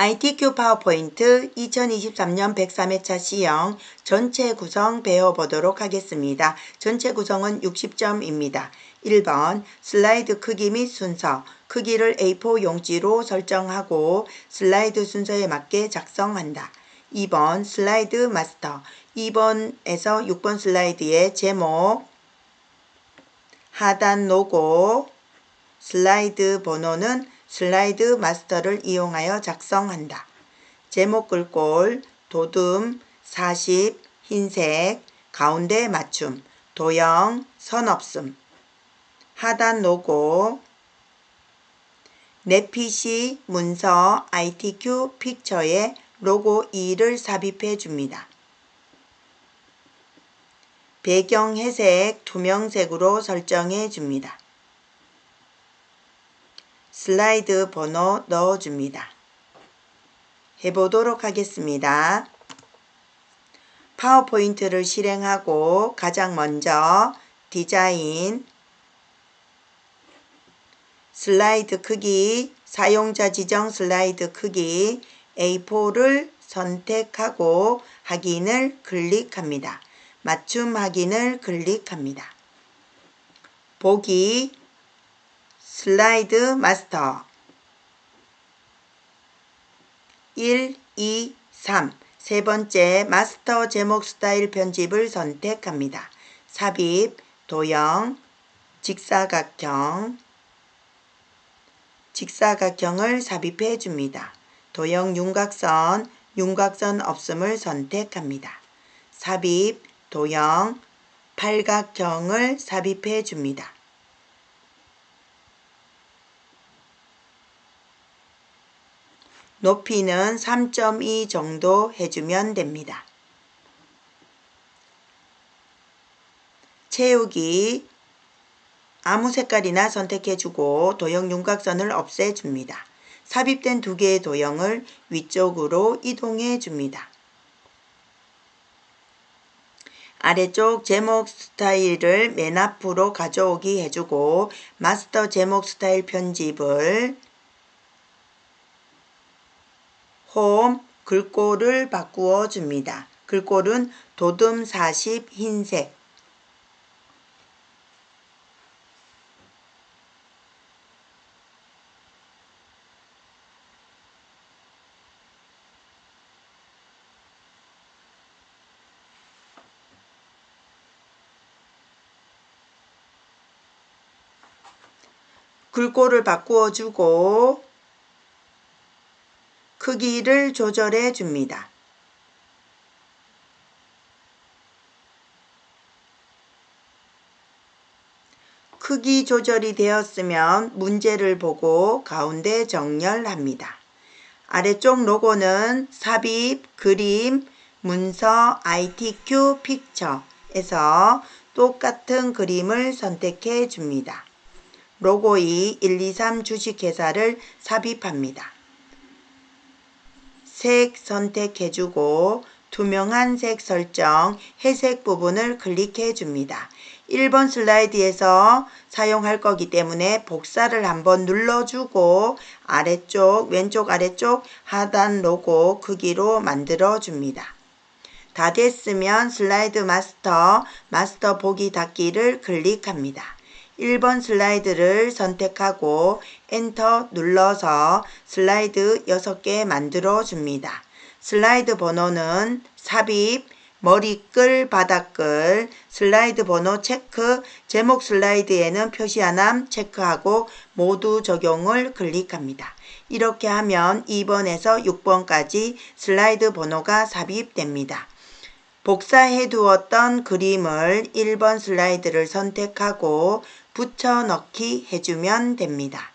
ITQ 파워포인트 2023년 103회차 C형 전체 구성 배워보도록 하겠습니다. 전체 구성은 60점입니다. 1번 슬라이드 크기 및 순서 크기를 A4 용지로 설정하고 슬라이드 순서에 맞게 작성한다. 2번 슬라이드 마스터 2번에서 6번 슬라이드의 제목 하단 로고 슬라이드 번호는 슬라이드 마스터를 이용하여 작성한다. 제목 글꼴, 도둠, 40, 흰색, 가운데 맞춤, 도형, 선 없음, 하단 로고, 내 PC 문서 ITQ 픽처에 로고 2를 삽입해 줍니다. 배경 회색 투명색으로 설정해 줍니다. 슬라이드 번호 넣어줍니다. 해보도록 하겠습니다. 파워포인트를 실행하고 가장 먼저 디자인, 슬라이드 크기, 사용자 지정 슬라이드 크기 A4를 선택하고 확인을 클릭합니다. 맞춤 확인을 클릭합니다. 보기 슬라이드 마스터 1, 2, 3. 세 번째 마스터 제목 스타일 편집을 선택합니다. 삽입, 도형, 직사각형, 직사각형을 삽입해 줍니다. 도형 윤곽선, 윤곽선 없음을 선택합니다. 삽입, 도형, 팔각형을 삽입해 줍니다. 높이는 3.2 정도 해주면 됩니다. 채우기 아무 색깔이나 선택해주고 도형 윤곽선을 없애줍니다. 삽입된 두 개의 도형을 위쪽으로 이동해 줍니다. 아래쪽 제목 스타일을 맨 앞으로 가져오기 해주고 마스터 제목 스타일 편집을 홈 글꼴을 바꾸어 줍니다. 글꼴은 도둠 40 흰색 글꼴을 바꾸어 주고 크기를 조절해 줍니다. 크기 조절이 되었으면 문제를 보고 가운데 정렬합니다. 아래쪽 로고는 삽입, 그림, 문서, ITQ, 픽처에서 똑같은 그림을 선택해 줍니다. 로고의 123 주식회사를 삽입합니다. 색 선택해주고 투명한 색 설정 회색 부분을 클릭해 줍니다. 1번 슬라이드에서 사용할 거기 때문에 복사를 한번 눌러주고 아래쪽 왼쪽 아래쪽 하단 로고 크기로 만들어 줍니다. 다 됐으면 슬라이드 마스터 마스터 보기 닫기를 클릭합니다. 1번 슬라이드를 선택하고 엔터 눌러서 슬라이드 6개 만들어 줍니다. 슬라이드 번호는 삽입, 머리끌, 바닥끌, 슬라이드 번호 체크, 제목 슬라이드에는 표시 하남 체크하고 모두 적용을 클릭합니다. 이렇게 하면 2번에서 6번까지 슬라이드 번호가 삽입됩니다. 복사해 두었던 그림을 1번 슬라이드를 선택하고 붙여 넣기 해주면 됩니다.